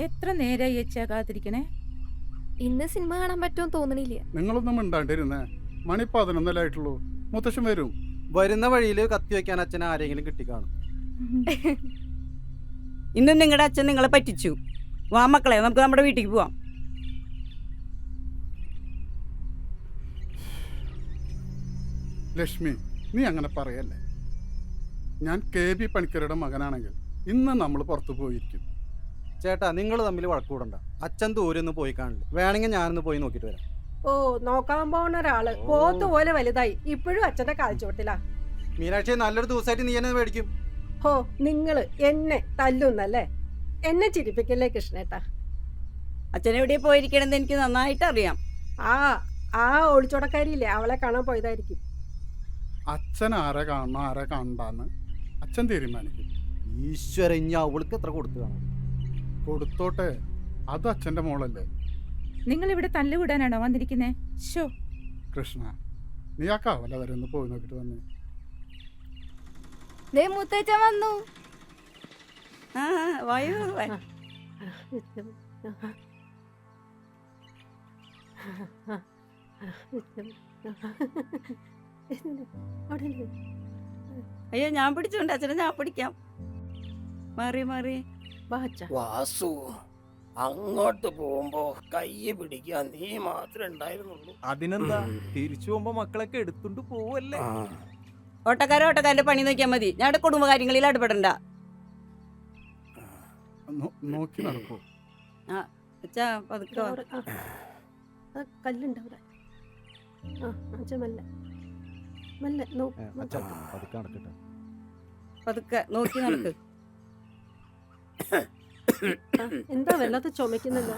എത്ര നേരായി അച്ഛാ കാത്തിരിക്കണേ? ഇന്ന് സിനിമ കാണാൻ പറ്റുമെന്ന് തോന്നണില്ല. നിങ്ങളൊന്നും മിണ്ടാണ്ടിരുന്നേ. മണി പതിനൊന്നല്ലേ ആയിട്ടുള്ളൂ? മുത്തശ്ശൻ വരും. വരുന്ന വഴിയിൽ കത്തി വെക്കാൻ അച്ഛൻ ആരെങ്കിലും കിട്ടിക്കാണും. ഇന്നും നിങ്ങളുടെ അച്ഛൻ നിങ്ങളെ പറ്റിച്ചു. വാ മക്കളെ നമുക്ക് നമ്മുടെ വീട്ടിൽ പോവാം. ലക്ഷ്മി നീ അങ്ങനെ പറയല്ലേ? ഞാൻ കെ ബി പണിക്കരുടെ മകനാണെങ്കിൽ ഇന്ന് നമ്മൾ പുറത്തു പോയിരിക്കും. ചേട്ടാ നിങ്ങൾ തമ്മിൽ വഴക്കൂടണ്ട. അച്ഛൻ ദൂരെ ഒന്ന് പോയി കാണില്ല? വേണമെങ്കിൽ ഞാനൊന്ന് പോയി നോക്കിട്ട് വരാം. ഓ നോക്കാൻ പോകുന്ന ഒരാൾ. പോത്ത് പോലെ വലുതായി. ഇപ്പോഴും അച്ഛന്റെ കാൽച്ചുവട്ടിലാ. മീനാക്ഷി നല്ലൊരു ദിവസമായിട്ട് നീ എന്നെ മേടിക്കും. ഹോ നിങ്ങൾ എന്നെ തല്ലുന്നല്ലേ? എന്നെ ചിരിപ്പിക്കല്ലേ കൃഷ്ണേട്ടാ? അച്ഛൻ എവിടെ പോയിരിക്കണമെന്ന് എനിക്ക് നന്നായിട്ട് അറിയാം. ആ ആ ഒളിച്ചോടക്കാരിയില്ലേ? അവളെ കാണാൻ പോയതായിരിക്കും. അച്ഛൻ ആരെ കാണണം ആരെ കണ്ടാന്ന് അച്ഛൻ തീരുമാനിക്കും. ഈശ്വര ഇനി അവൾക്ക് എത്ര കൊടുത്തു കാണും? കൊടുത്തോട്ടെ? അത് അച്ഛന്റെ മോളല്ലേ. നിങ്ങൾ ഇവിടെ തല്ലുകൂടാനാണോ വന്നിരിക്കുന്നേ? ഷോ കൃഷ്ണ നീ ആ കവല വരെ ഒന്ന് പോയി നോക്കിയിട്ട് വന്നേ. ദേ മുത്തച്ഛൻ വന്നു. ആ വായു. അയ്യോ ഞാൻ പിടിച്ചോണ്ട് അച്ഛനെ ഞാൻ പിടിക്കാം. മാറി മാറി. വാസു അങ്ങോട്ട് പോകുമ്പോ കൈ പിടിക്കാൻ നീ മാത്രമേ ഉണ്ടായിരുന്നുള്ളൂ. അതിനെന്താ? തിരിച്ചു പോകുമ്പോ മക്കളൊക്കെ എടുത്തുകൊണ്ട് പോവല്ലേ? ആ, ഓട്ടക്കാരൻ ഓട്ടക്കാരന്റെ പണി നോക്കിയാൽ മതി. ഞങ്ങളുടെ കുടുംബകാര്യങ്ങളിൽ ഇടപെടണ്ട. നോക്കി നടക്കൂ. അച്ഛാ പതുക്കെ. അവിടെ, ആ. ആ, ആ അച്ഛൻ മെല്ലെ. മെല്ലെ പതുക്കെ നോക്കി നടക്ക്. ആ, എന്താ വല്ലാത്ത ചുമക്കുന്നല്ലോ.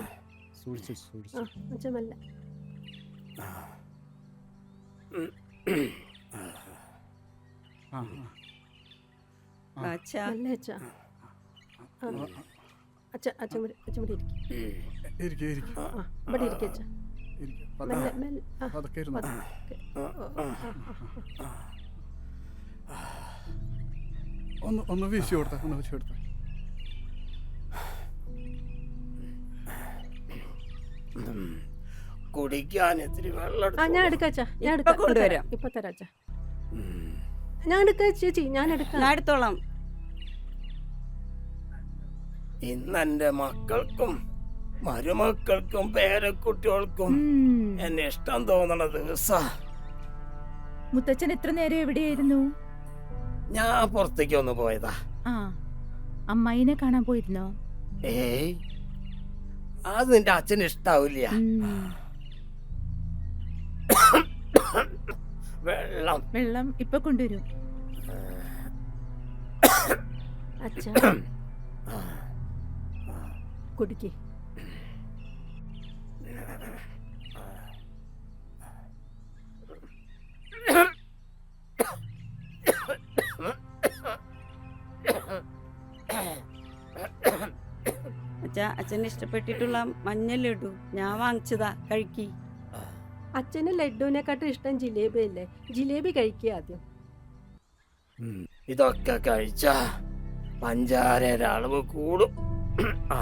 ഒന്ന് ഒന്ന് വീശി കൊടുത്ത ഒന്ന് വീശി കൊടുത്ത. കുടിക്കാൻ ഇത്തിരി വെള്ളം ആ ഞാൻ എടുത്തോ. എടുക്കാം അച്ഛാ ഞാൻ ഇപ്പൊ എടുക്കാം. ഇപ്പൊ കൊണ്ടുവരാം. തരാം. ഇപ്പൊ തരാം അച്ഛാ. ഞാൻ എടുക്കാം ചേച്ചി ഞാൻ എടുക്കാം. ഞാൻ എടുത്തോളാം. ഇന്ന് എന്റെ മക്കൾക്കും മരുമക്കൾക്കും പേരക്കുട്ടികൾക്കും എന്നെ ഇഷ്ടം തോന്നണ ദിവസ. മുത്തച്ഛൻ എത്ര നേരം എവിടെയായിരുന്നു? ഞാൻ പുറത്തേക്ക് ഒന്ന് പോയതാ. ആ അമ്മായിനെ കാണാൻ പോയിരുന്നോ? ഏയ് അത് നിന്റെ അച്ഛന് ഇഷ്ടാവില്ല. വെള്ളം. വെള്ളം ഇപ്പൊ കൊണ്ടുവരും. അച്ഛാ. കുടിക്ക്. അച്ഛന് ഇഷ്ടപ്പെട്ടിട്ടുള്ള മഞ്ഞ ലഡു ഞാൻ വാങ്ങിച്ചതാ കഴിക്കി അച്ഛന് ലഡുവിനെക്കാട്ടും ഇഷ്ടം ജിലേബി അല്ലേ ജിലേബി കഴിക്കുക ആദ്യം ഇതൊക്കെ കഴിച്ച പഞ്ചാരയുടെ അളവ് കൂടും ആ.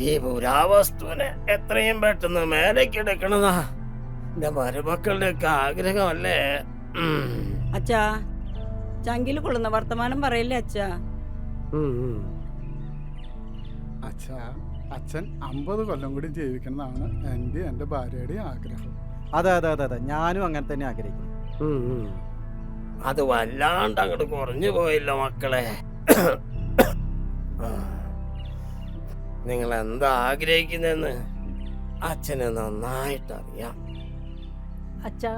ഈ പുരാവസ്തുവിനെ എത്രയും പെട്ടെന്ന് മേലേക്ക് എടുക്കണതാ എന്റെ മരുമക്കളുടെ ഒക്കെ ആഗ്രഹമല്ലേ ഉം. അച്ഛാ ചങ്കിൽ കൊള്ളുന്ന വർത്തമാനം പറയല്ലേ അച്ഛാ ഉം, ഉം. അച്ഛാ അച്ഛൻ അമ്പത് കൊല്ലം കൂടി ജീവിക്കണമെന്നാണ് എന്റെ എന്റെ ഭാര്യയുടെയും ആഗ്രഹം. അതെ അതെ അതെ അതെ. ഞാനും അങ്ങനെ തന്നെ ആഗ്രഹിക്കുന്നു. അത് വല്ലാണ്ട് അങ്ങോട്ട് കുറഞ്ഞു പോയില്ല മക്കളെ. നിങ്ങൾ എന്താ ആഗ്രഹിക്കുന്നെന്ന് അച്ഛന് നന്നായിട്ട് അറിയാം അച്ഛാ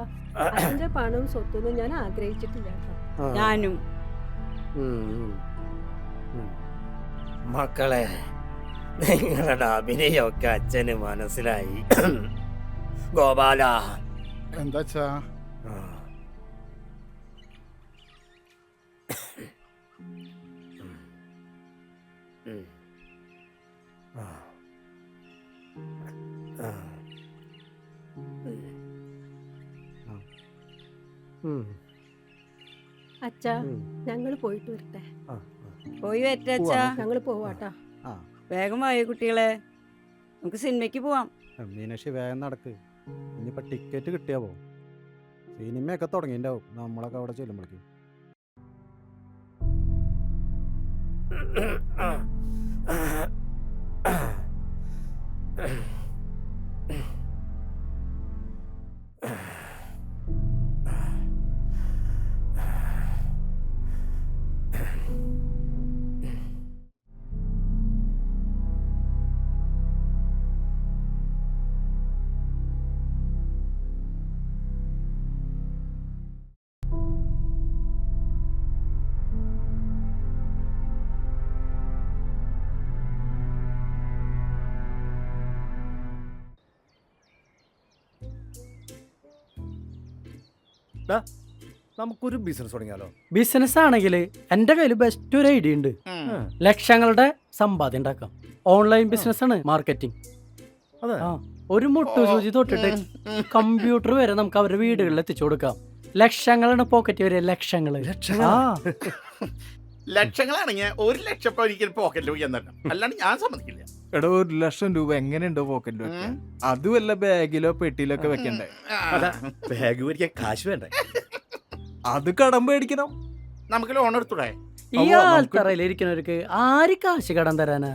അച്ഛന്റെ പണവും സ്വത്തൊന്നും ഞാൻ ആഗ്രഹിച്ചിട്ടില്ല ഞാനും. മക്കളെ നിങ്ങളുടെ അഭിനയൊക്കെ അച്ഛന് മനസ്സിലായി ഗോപാല എന്താ അച്ഛാ ആ. ഉം. ആ. ആ. ഉം. അച്ഛാ ഞങ്ങൾ പോയിട്ട് വരട്ടെ ആ. പോയി വരട്ടെ അച്ഛാ ഞങ്ങൾ പോവാട്ടാ വേഗം വായോ കുട്ടികളെ നമുക്ക് സിനിമയ്ക്ക് പോവാം മീനാക്ഷി വേഗം നടക്ക് ഇനിയിപ്പോൾ ടിക്കറ്റ് കിട്ടിയാ പോ സിനിമയൊക്കെ തുടങ്ങിണ്ടാവും നമ്മളൊക്കെ അവിടെ ചെല്ലുമ്പോഴേക്കും നമുക്കൊരു ബിസിനസ് തുടങ്ങിയാലോ? ബിസിനസ് ആണെങ്കിൽ എന്റെ കയ്യിൽ ബെസ്റ്റ് ഒരു ഐഡിയ ഉണ്ട്. ലക്ഷങ്ങളുടെ സമ്പാദ്യം ഉണ്ടാക്കാം. ഓൺലൈൻ ബിസിനസ് ആണ് മാർക്കറ്റിംഗ് അതെ. ആ ഒരു മുട്ടുസൂചി തൊട്ടിട്ട് കമ്പ്യൂട്ടർ വരെ നമുക്ക് അവരുടെ വീടുകളിൽ എത്തിച്ചു കൊടുക്കാം. ലക്ഷങ്ങളാണ് പോക്കറ്റ് വരെ ലക്ഷങ്ങൾ? ആ. ലക്ഷങ്ങളാണെങ്കിൽ ഒരു ലക്ഷം ഇപ്പൊ ഒരിക്കലും പോക്കറ്റിൽ പോയി തന്നെ അല്ലാണ്ട് ഞാൻ സമ്മതിക്കില്ല. എടോ ഒരു ലക്ഷം രൂപ എങ്ങനെയുണ്ടോ പോക്കറ്റിൽ വെക്കാൻ? അതുമല്ല വല്ല ബാഗിലോ പെട്ടിയിലോ ഒക്കെ വെക്കണ്ടേ? ബാഗ് മേടിക്കാൻ കാശ് വേണ്ടേ? അത് കടം മേടിക്കണം. നമുക്ക് ലോൺ എടുത്തൂടെ? ഈ ആര് കാശ് കടം തരാനാ?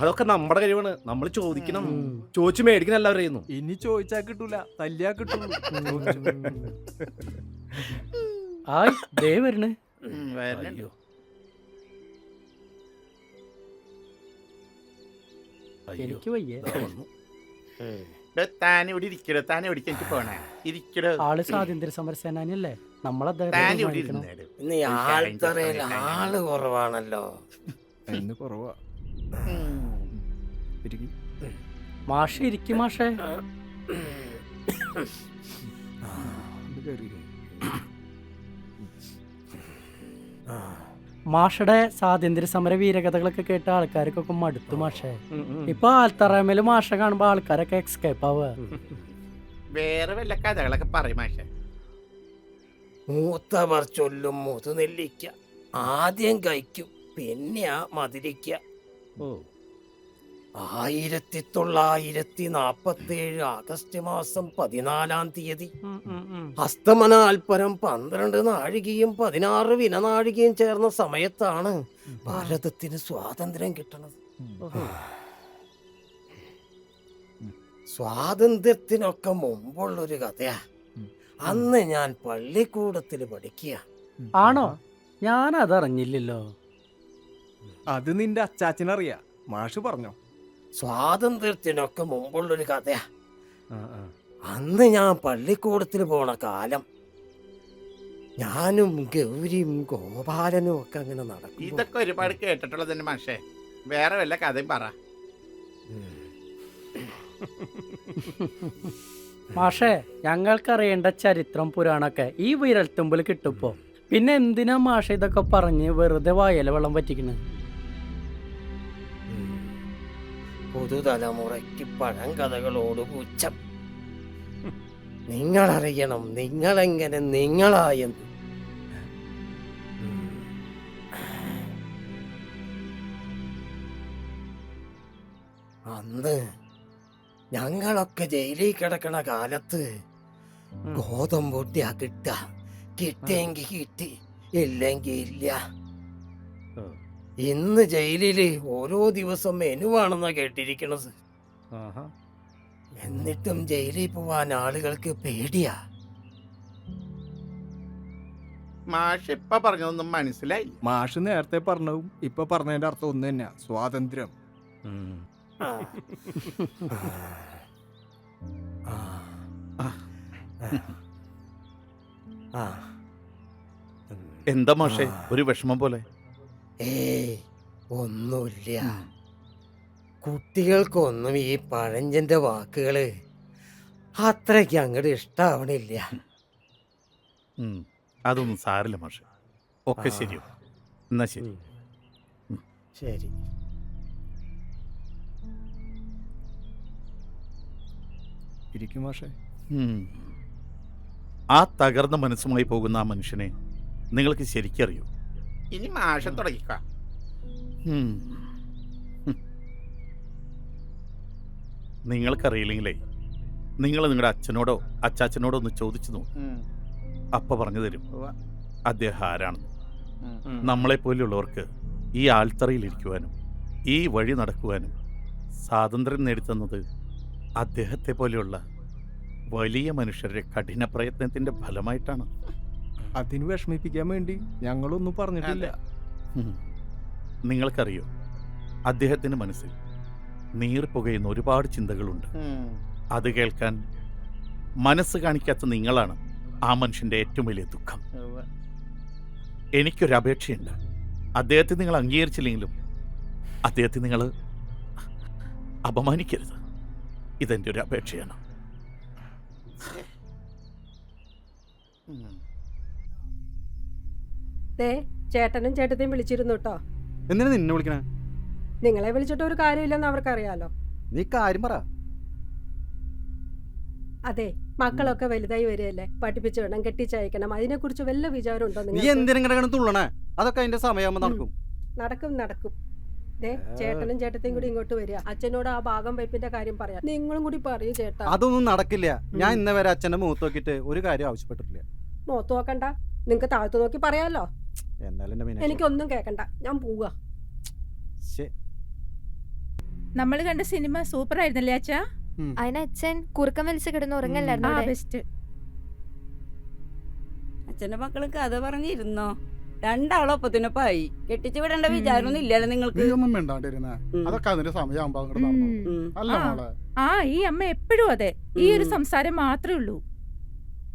അതൊക്കെ നമ്മുടെ കഴിവാണ്. നമ്മൾ ചോദിക്കണം. ചോദിച്ചു മേടിക്കണം എല്ലാവരും ചെയ്യുന്നു. ഇനി ചോദിച്ചാ കിട്ടൂല. തല്ലിയാ കിട്ടുള്ളൂ ആ ദേ വരണേ ഉം, എനിക്ക് വയ്യ. താൻ ഇവിടെ ഇരിക്കടോ താൻ എവിടേക്ക് എനിക്ക് പോണേ? ഇരിക്കടോ. ആൾ സ്വാതന്ത്ര്യ സമര സേനാനിയല്ലേ. ഇരുന്നേട്. ഇന്ന് ആൾത്തറയിൽ ആൾ കുറവാണല്ലോ. എന്ന് കുറവാ. മാഷെ ഇരിക്കും മാഷെ. കേറിയിരി. മാഷയുടെ സ്വാതന്ത്ര്യ സമര വീരകഥകളൊക്കെ കേട്ട ആൾക്കാർക്കൊക്കെ മടുത്തു മാഷെ. ഇപ്പൊ ആൽത്തറമേൽ മാഷ കാണുമ്പോ ആൾക്കാരൊക്കെ എക്സ്കേപ്പ് ആവുക. വേറെ വല്ല കഥകളൊക്കെ പറയും മാഷെ. മൂത്തവർ ചൊല്ലും മുതുനെല്ലിക്ക. ആദ്യം കഴിക്കും പിന്നെ ആ മതിരിക്ക ഓ. ആയിരത്തി തൊള്ളായിരത്തി നാപ്പത്തി ഏഴ് ആഗസ്റ്റ് മാസം പതിനാലാം തീയതി. അസ്തമനാൽപ്പരം പന്ത്രണ്ട് നാഴികയും പതിനാറ് വിനനാഴികയും ചേർന്ന സമയത്താണ് ഭാരതത്തിന് സ്വാതന്ത്ര്യം കിട്ടണത്. സ്വാതന്ത്ര്യത്തിനൊക്കെ മുമ്പുള്ളൊരു കഥയാ. അന്ന് ഞാൻ പള്ളിക്കൂടത്തിൽ പഠിക്കുക ആണോ? ഞാൻ അതറിഞ്ഞില്ലല്ലോ അത് നിന്റെ അച്ചാച്ചനറിയാ. മാഷ് പറഞ്ഞോ? സ്വാതന്ത്ര്യത്തിനൊക്കെ മുമ്പുള്ളൊരു കഥയാ. അന്ന് ഞാൻ പള്ളിക്കൂടത്തിൽ പോണ കാലം ഞാനും ഗൗരിയും ഗോപാലനും ഒക്കെ അങ്ങനെ നടക്കും ഇതൊക്കെ ഒരുപാട് കേട്ടിട്ടുള്ളത് തന്നെ മാഷെ. വേറെ വല്ല കഥയും പറ. മാഷേ ഞങ്ങൾക്കറിയേണ്ട ചരിത്രം പുരാണൊക്കെ ഈ വിരൽത്തുമ്പിൽ കിട്ടുപ്പോ പിന്നെ എന്തിനാ മാഷ ഇതൊക്കെ പറഞ്ഞ് വെറുതെ വായല വെള്ളം പറ്റിക്കണ് പുതുതലമുറയ്ക്ക് പഴങ്കഥകളോട് പുച്ഛം നിങ്ങളറിയണം നിങ്ങളെങ്ങനെ നിങ്ങളായെന്ന്. അന്ന് ഞങ്ങളൊക്കെ ജയിലിൽ കിടക്കണ കാലത്ത് ഗോതമ്പൊട്ടിയാ കിട്ട കിട്ടിയെങ്കി കിട്ടി ഇല്ലെങ്കി ഇല്ല. ഇന്ന് ജയിലിൽ ഓരോ ദിവസം മെനുവാണെന്നാ കേട്ടിരിക്കണത്. എന്നിട്ടും ജയിലിൽ പോവാൻ ആളുകൾക്ക് പേടിയാ. മാഷ് ഇപ്പൊ പറഞ്ഞതൊന്നും മനസ്സിലായില്ല. മാഷ് നേരത്തെ പറഞ്ഞതും ഇപ്പൊ പറഞ്ഞതിന്റെ അർത്ഥം ഒന്ന് തന്നെയാ സ്വാതന്ത്ര്യം. എന്താ മാഷേ? ഒരു വിഷമം പോലെ. ഏയ് ഒന്നുമില്ല കുട്ടികൾക്കൊന്നും ഈ പഴഞ്ചന്റെ വാക്കുകൾ അത്രയ്ക്ക് അങ്ങോട്ട് ഇഷ്ടാവണില്ല. ഉം, അതൊന്നും സാരല്ല മാഷെ. ഒക്കെ. ശരിയോ എന്നാ ശരി. ശരി. ഇരിക്കും മാഷേ. ഉം. ആ തകർന്ന മനസ്സുമായി പോകുന്ന ആ മനുഷ്യനെ നിങ്ങൾക്ക് ശരിക്കറിയോ? ഇനി മാഷം തുടങ്ങിക്ക. നിങ്ങൾക്കറിയില്ലെങ്കിലേ നിങ്ങൾ നിങ്ങളുടെ അച്ഛനോടോ അച്ചാച്ചനോടോ ഒന്ന് ചോദിച്ചു നോക്കും. അപ്പ പറഞ്ഞു തരും. അദ്ദേഹം നമ്മളെ പോലെയുള്ളവർക്ക് ഈ ആൽത്തറയിലിരിക്കുവാനും ഈ വഴി നടക്കുവാനും സ്വാതന്ത്ര്യം നേടിത്തന്നത് അദ്ദേഹത്തെ പോലെയുള്ള വലിയ മനുഷ്യരുടെ കഠിന പ്രയത്നത്തിന്റെ ഫലമായിട്ടാണ്. അതിന് വിഷമിപ്പിക്കാൻ വേണ്ടി ഞങ്ങളൊന്നും പറഞ്ഞിട്ടില്ല. നിങ്ങൾക്കറിയോ അദ്ദേഹത്തിന്റെ മനസ്സിൽ നീർ പുകയുന്ന ഒരുപാട് ചിന്തകളുണ്ട്. അത് കേൾക്കാൻ മനസ്സ് കാണിക്കാത്ത നിങ്ങളാണ് ആ മനുഷ്യന്റെ ഏറ്റവും വലിയ ദുഃഖം. എനിക്കൊരു അപേക്ഷയുണ്ട്. അദ്ദേഹത്തെ നിങ്ങൾ അംഗീകരിച്ചില്ലെങ്കിലും അദ്ദേഹത്തെ നിങ്ങൾ അപമാനിക്കരുത്. ഇതെന്റെ ഒരു അപേക്ഷയാണ്. ദേ ചേട്ടനും ചേട്ടത്തെയും വിളിച്ചിരുന്നു കേട്ടോ എന്തിനാ നിന്നെ വിളിക്കണേ? നിങ്ങളെ വിളിച്ചിട്ട് ഒരു കാര്യമില്ലെന്ന് അവർക്കറിയാലോ. നീ കാര്യം പറ. അതെ മക്കളൊക്കെ വലുതായി വരികയല്ലേ? പഠിപ്പിച്ചു വേണം കെട്ടിച്ചയക്കണം. അതിനെ കുറിച്ച് വല്ല വിചാരം ഉണ്ടോ നീ എന്തിനെ തുള്ളണേ? അതൊക്കെ അതിന്റെ സമയമാകുമ്പോ നടക്കും. നടക്കും നടക്കും. ദേ ചേട്ടനും ചേട്ടത്തെയും കൂടി ഇങ്ങോട്ട് വരിക. അച്ഛനോട് ആ ഭാഗം വയ്പ്പിന്റെ കാര്യം പറയാം. നിങ്ങളും കൂടി പറയൂ ചേട്ടാ. അതൊന്നും നടക്കില്ല. ഞാൻ ഇന്നവരെ ഇന്നേ വരെ അച്ഛന്റെ മുഖത്ത് നോക്കിയിട്ട് ഒരു കാര്യം ആവശ്യപ്പെട്ടിട്ടില്ല. മുഖത്ത് നോക്കണ്ട. നിങ്ങക്ക് താഴ്ത്തു നോക്കി പറയാലോ. എനിക്കൊന്നും കേക്കണ്ട. ഞാൻ പോവുക. നമ്മൾ കണ്ട സിനിമ സൂപ്പർ ആയിരുന്നല്ലേ അച്ഛാ? അതിന് അച്ഛൻ കുറുക്കം വലിച്ച് കിടന്ന് ഉറങ്ങല്ലായിരുന്നു ആ ബെസ്റ്റ് അച്ഛന്റെ മക്കൾ കഥ പറഞ്ഞിരുന്നോ? രണ്ടാളൊപ്പത്തിനൊപ്പായി കെട്ടിച്ചു വിടേണ്ട വിചാരമൊന്നും ഇല്ലല്ലോ നിങ്ങൾക്ക്. ഒന്നും അതൊക്കെ അതിന്റെ നടന്നു. അല്ല ആ. മോളെ. ആ ഈ അമ്മ എപ്പോഴും അതെ. ഈ ഒരു. സംസാരം മാത്രമേ ഉള്ളൂ.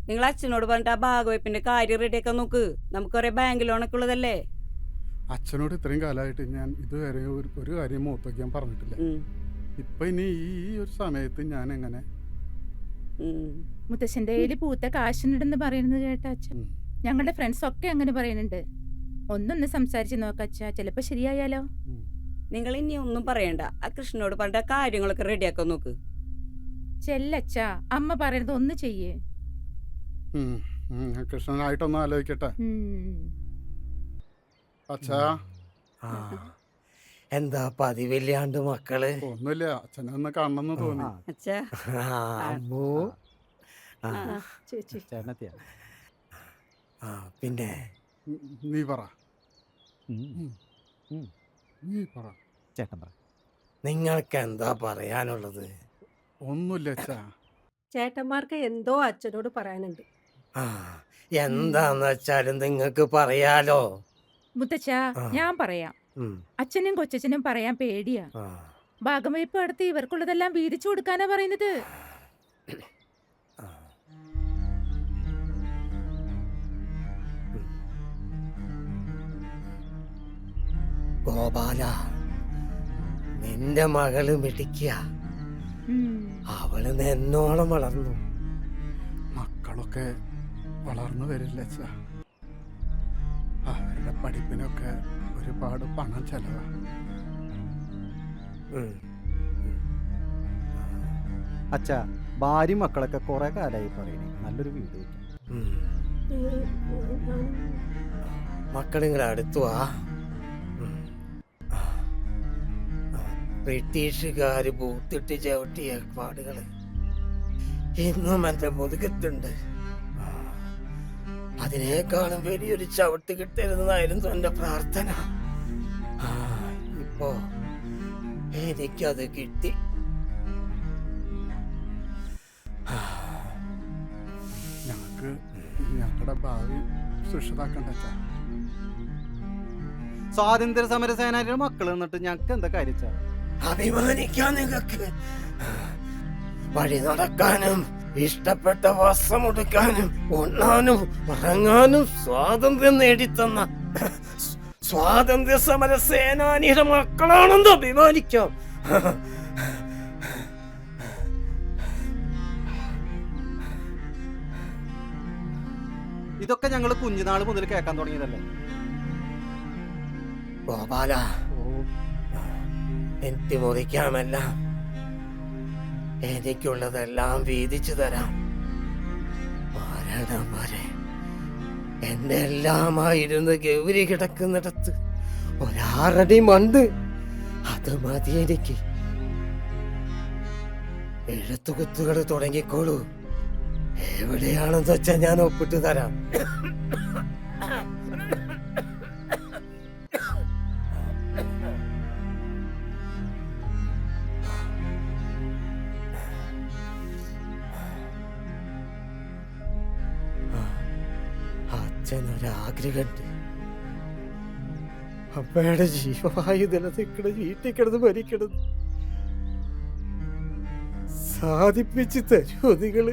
നിങ്ങൾ അച്ഛനോട് പറഞ്ഞിട്ട് ആ ഭാഗവയ്പ്പിന്റെ കാര്യം റെഡിയാക്കാൻ നോക്ക്. നമുക്ക് ഒരേ ബാങ്ക് ലോണൊക്കെ ഉള്ളതല്ലേ? അച്ഛനോട് ഇത്രയും കാലമായിട്ട് ഞാൻ ഇതുവരെ ഒരു ഒരു കാര്യം മൂത്തയ്ക്കാൻ പറഞ്ഞിട്ടില്ല. ഇപ്പൊ ഇനി ഈ ഒരു സമയത്ത് ഞാൻ എങ്ങനെ. മുത്തശ്ശന്റെ കയ്യിൽ പൂത്ത കാശിനുണ്ടെന്ന് പറയുന്നത് കേട്ട അച്ഛൻ. ഞങ്ങളുടെ ഫ്രണ്ട്സ് ഒക്കെ അങ്ങനെ പറയുന്നുണ്ട്. ഒന്നൊന്ന് സംസാരിച്ച് നോക്കച്ച ചിലപ്പോ ശരിയായാലോ? നിങ്ങൾ ഇനി ഒന്നും പറയണ്ട. ആ കൃഷ്ണനോട് പറഞ്ഞിട്ട് ആ കാര്യങ്ങളൊക്കെ റെഡിയാക്കാൻ നോക്ക്. ചെല്ലച്ച അമ്മ പറയുന്നത് ഒന്ന് ചെയ്യേ. കൃഷ്ണനായിട്ടൊന്ന് ആലോചിക്കട്ടെ. അച്ഛാ. ആ എന്താ പതിവില്ലാണ്ട് മക്കൾ? ഒന്നുമില്ല അച്ഛനെ ഒന്ന് കാണണമെന്ന് തോന്നി. ആ, അച്ഛാ. ആ, അമ്മോ. ആ, പിന്നെ? നീ പറ. നീ പറ. ചേട്ടൻ പറ. നിങ്ങൾക്ക് എന്താ പറയാനുള്ളത്? ഒന്നുമില്ല അച്ഛാ. ചേട്ടന്മാർക്ക് എന്തോ അച്ഛനോട് പറയാനുണ്ട്. എന്താന്ന് വെച്ചാലും നിങ്ങക്ക് പറയാലോ? മുത്തച്ഛ ഞാൻ പറയാം. അച്ഛനും കൊച്ചച്ഛനും പറയാൻ പേടിയാ. ആ. ഭാഗം അടുത്ത് ഇവർക്കുള്ളതെല്ലാം വീതിച്ചു കൊടുക്കാനാ പറയുന്നത്. ഗോപാല നിന്റെ മകൾ മിടിക്കുക. അവൾ എന്നോളം വളർന്നു. മക്കളൊക്കെ വളർന്നു വരില്ല അച്ഛാ അവരുടെ പഠിപ്പിനൊക്കെ ഒരുപാട് പണം ചെലവാ അച്ഛ ഭാര്യ മക്കളൊക്കെ കുറെ കാലമായി പറയണേ നല്ലൊരു വീട് മക്കളിങ്ങനെ അടുത്തു. ആ. ബ്രിട്ടീഷുകാർ ബ്രിട്ടീഷുകാര് പൂത്തിട്ട് ചവിട്ടിയ പാടുകൾ ഇന്നും എന്റെ മുതുകത്തുണ്ട്. അതിനേക്കാളും വലിയൊരു ചവിട്ട് കിട്ടരുതെന്നായിരുന്നു എന്റെ പ്രാർത്ഥന. ആ, ഇപ്പോ എനിക്കത് കിട്ടി. ഞങ്ങൾക്ക് ഞങ്ങളുടെ ഭാവി സുഷിതാക്കണ്ട സ്വാതന്ത്ര്യ സമര സേനാനിയുടെ മക്കൾ എന്നിട്ട് ഞങ്ങൾക്ക് എന്താ കാര്യം? അഭിമാനിക്കാൻ നിങ്ങൾക്ക്. വഴി നടക്കാനും ഇഷ്ടപ്പെട്ട വസ്ത്രമുടുക്കാനും ഉണ്ണാനും ഉറങ്ങാനും സ്വാതന്ത്ര്യം നേടിത്തന്ന സ്വാതന്ത്ര്യ സമര സേനാനിയുടെ മക്കളാണെന്ന് അഭിമാനിക്കാം. ഇതൊക്കെ ഞങ്ങൾ കുഞ്ഞുനാൾ മുതൽ കേൾക്കാൻ തുടങ്ങിയതല്ലേ? ഗോപാല എനിക്ക് മുറിക്കാമല്ല എനിക്കുള്ളതെല്ലാം വീതിച്ചു തരാം മരണം വരെ എല്ലാമായിരുന്ന ഗൗരി കിടക്കുന്നിടത്ത്. ഒരാറടി മണ്ട് അത് മതി എനിക്ക്. എഴുത്തുകുത്തുകൾ തുടങ്ങിക്കോളൂ. എവിടെയാണെന്ന് വെച്ചാൽ ഞാൻ ഒപ്പിട്ട് തരാം. അച്ഛനൊരാഗ്രഹമുണ്ട്. അമ്മയുടെ ജീവമായി നിലനിൽക്കണ വീട്ടിൽ കിടന്ന് മരിക്കണം. സാധിപ്പിച്ച് തരുമോ നിങ്ങൾ.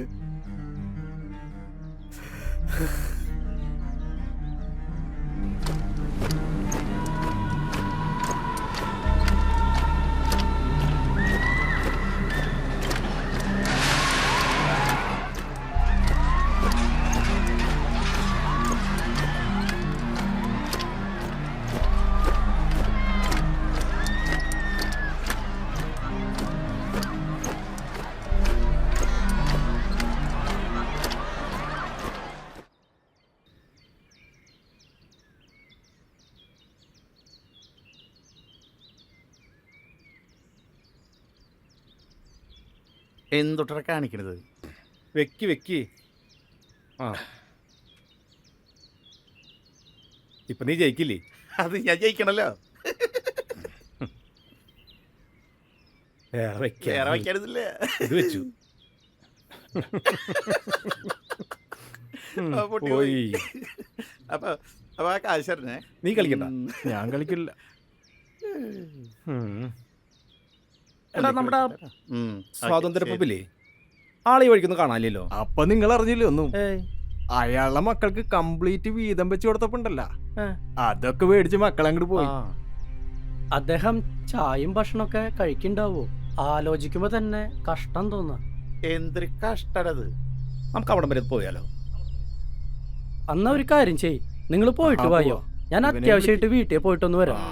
എന്തൊട്ട കാണിക്കണത്? വെക്കി വെക്കി. ആ. ഇപ്പൊ നീ ജയിക്കില്ലേ? അത് ഞാൻ ജയിക്കണല്ലോ. വേറെ വയ്ക്കാനില്ല ഇത് വെച്ചു. ഉം, ആ, പൊട്ടി പോയി. അപ്പൊ അപ്പൊ ആ കാശ് നീ കളിക്കണ്ട. ഞാൻ കളിക്കില്ല. എടാ നമ്മുടെ ഉം. സ്വാതന്ത്ര്യ ഓക്കേ, പബ്ബില്ലേ ആളെ വഴിക്കൊന്നും കാണാനില്ലല്ലോ. അപ്പൊ നിങ്ങൾ അറിഞ്ഞില്ലേ ഒന്നും അയാളുടെ മക്കൾക്ക് കംപ്ലീറ്റ് വീതം വെച്ച് കൊടുത്തപ്പോണ്ടല്ല. അതൊക്കെ മേടിച്ച് മക്കളെ അങ്ങോട്ട് പോയി. അദ്ദേഹം ചായയും ഭക്ഷണമൊക്കെ കഴിക്കണ്ടാവോ ആലോചിക്കുമ്പോ തന്നെ കഷ്ടം തോന്നാ. എന്തൊരു കഷ്ടടത്. നമുക്ക് അവിടം വരെ പോയാലോ? അന്ന ഒരു കാര്യം ചെയ് നിങ്ങൾ പോയിട്ട് പോയോ വായോ? ഞാൻ അത്യാവശ്യമായിട്ട് വീട്ടിൽ പോയിട്ടൊന്ന് വരാം.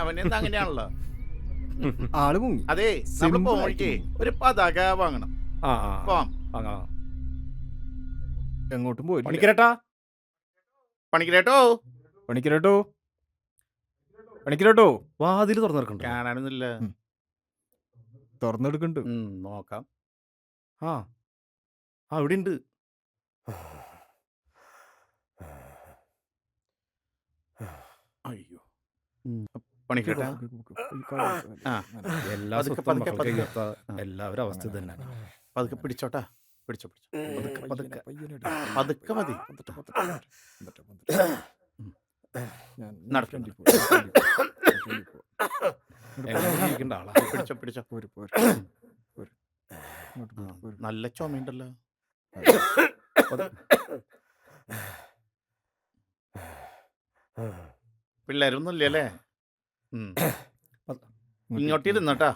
അവനെന്താ അങ്ങനെയാണല്ലോ? ആൾ മുങ്ങി അതെ നമ്മൾ Simple ഒരു പതാക വാങ്ങണം. ആ ആ പോവാം. ആ, ആ. എങ്ങോട്ടും പോയി പണിക്കരട്ടാ? പണിക്കരട്ടോ? പണിക്കരട്ടോ? പണിക്കരട്ടോ? വാതിൽ തുറന്നു നടക്കണ്ട കാണാനൊന്നുമില്ല. ഉം. തുറന്നെടുക്കണ്ട് ഉം, നോക്കാം. ആ. ആ ഇവിടെ ഉണ്ട് അയ്യോ ആ. എല്ലാ പതുക്കെ, സ്വത്തും പതുക്കെ, മക്കൾക്ക് പതുക്കെ. കയ്യൊത്ത എല്ലാവരും അവസ്ഥ ഇത് തന്നെയാണ് പതുക്കെ പിടിച്ചോട്ടാ? പിടിച്ചോ പിടിച്ചോ. പതുക്കെ പതുക്കെ. പതുക്കെ മതി. നടക്ക്, എങ്ങനെ ജീവിക്കേണ്ട ആളാ. പിടിച്ചോ പിടിച്ചോ. ആ, നല്ല ചുമയുണ്ടല്ലോ. പിള്ളേരൊന്നും ഇല്ലല്ലേ? ഉം. ഇങ്ങോട്ട് ഇരുന്നോട്ടാ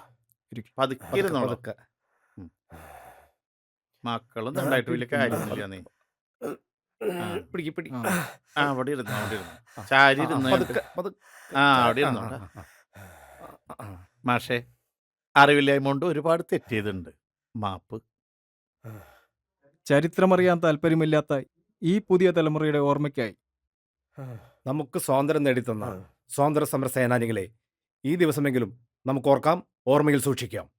ഇരിക്ക്. പതുക്കെ ഇരുന്നോളൂ പതുക്കെ. മക്കളൊന്നും ഉണ്ടായിട്ട് വലിയ കാര്യമൊന്നുമില്ല നീ? ആ. പിടിക്ക് പിടി ആ. ആ. അവിടെ ഇരുന്നു അവിടെ ഇരുന്നു. ചാരി ഇരുന്നു പതുക്കെ പതുക്കെ. ആ അവിടെ ഇരുന്നു ആ, ആ, ആ, ആ. മാഷേ അറിവില്ലായ്മ കൊണ്ട് ഒരുപാട് തെറ്റ് ചെയ്തിട്ടുണ്ട്. മാപ്പ്. ചരിത്രമറിയാൻ താല്പര്യമില്ലാത്ത ഈ പുതിയ തലമുറയുടെ ഓർമ്മയ്ക്കായി നമുക്ക് സ്വാതന്ത്ര്യം നേടിത്തന്ന സ്വാതന്ത്ര്യ സമര സേനാനികളെ ഈ ദിവസമെങ്കിലും നമുക്ക് ഓർക്കാം ഓർമ്മയിൽ സൂക്ഷിക്കാം.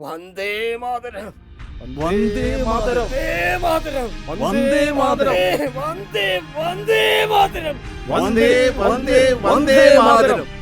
വന്ദേ മാതരം. വന്ദേ മാതരം. മാതരം. വന്ദേ മാതരം. വന്ദേ വന്ദേ മാതരം. വന്ദേ വന്ദേ വന്ദേ മാതരം.